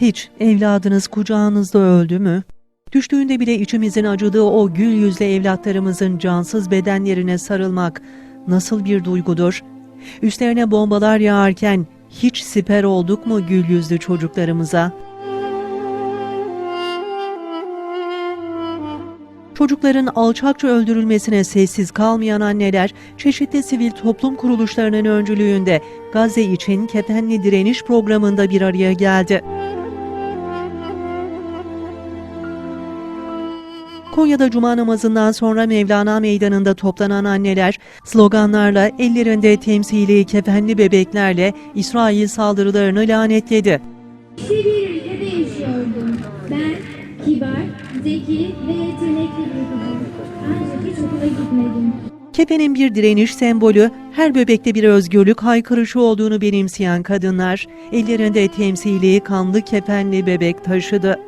Hiç evladınız kucağınızda öldü mü? Düştüğünde bile içimizin acıdığı o gül yüzlü evlatlarımızın cansız bedenlerine sarılmak nasıl bir duygudur? Üstlerine bombalar yağarken hiç siper olduk mu gül yüzlü çocuklarımıza? Çocukların alçakça öldürülmesine sessiz kalmayan anneler, çeşitli sivil toplum kuruluşlarının öncülüğünde Gazze için kefenli direniş programında bir araya geldi. Konya'da cuma namazından sonra Mevlana Meydanı'nda toplanan anneler sloganlarla ellerinde temsili kefenli bebeklerle İsrail saldırılarını lanetledi. İşte bir ülkede yaşıyordum. Ben kibar, zeki ve yetenekli bir kızım. Ancak hiç okula gitmedim. Kefenin bir direniş sembolü, her bebekte bir özgürlük haykırışı olduğunu benimseyen kadınlar, ellerinde temsili kanlı kefenli bebek taşıdı.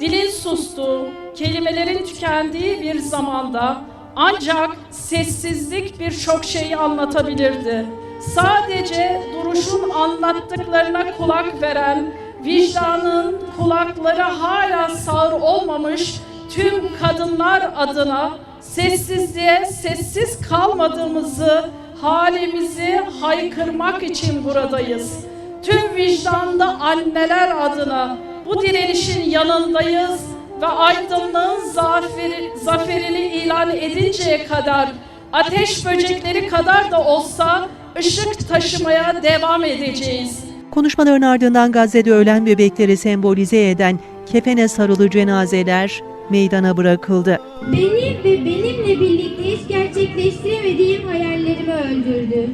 Dilin sustuğu, kelimelerin tükendiği bir zamanda ancak sessizlik birçok şeyi anlatabilirdi. Sadece duruşun anlattıklarına kulak veren, vicdanın kulakları hala sağır olmamış tüm kadınlar adına sessizliğe sessiz kalmadığımızı, halimizi haykırmak için buradayız. Tüm vicdanlı anneler adına bu direnişin yanındayız ve aydınlığın zaferi, zaferini ilan edinceye kadar ateş böcekleri kadar da olsa ışık taşımaya devam edeceğiz. Konuşmaların ardından Gazze'de ölen bebekleri sembolize eden kefene sarılı cenazeler meydana bırakıldı. Benim ve benimle birlikte hiç gerçekleştiremediğim hayallerimi öldürdü.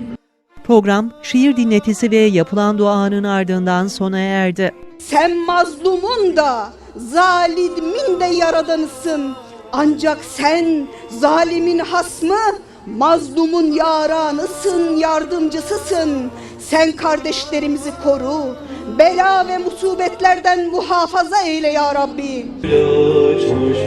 Program şiir dinletisi ve yapılan duanın ardından sona erdi. Sen mazlumun da zalimin de yaradanısın. Ancak sen zalimin hasmı, mazlumun yaranısın, yardımcısısın. Sen kardeşlerimizi koru, bela ve musibetlerden muhafaza eyle ya Rabbi. açmış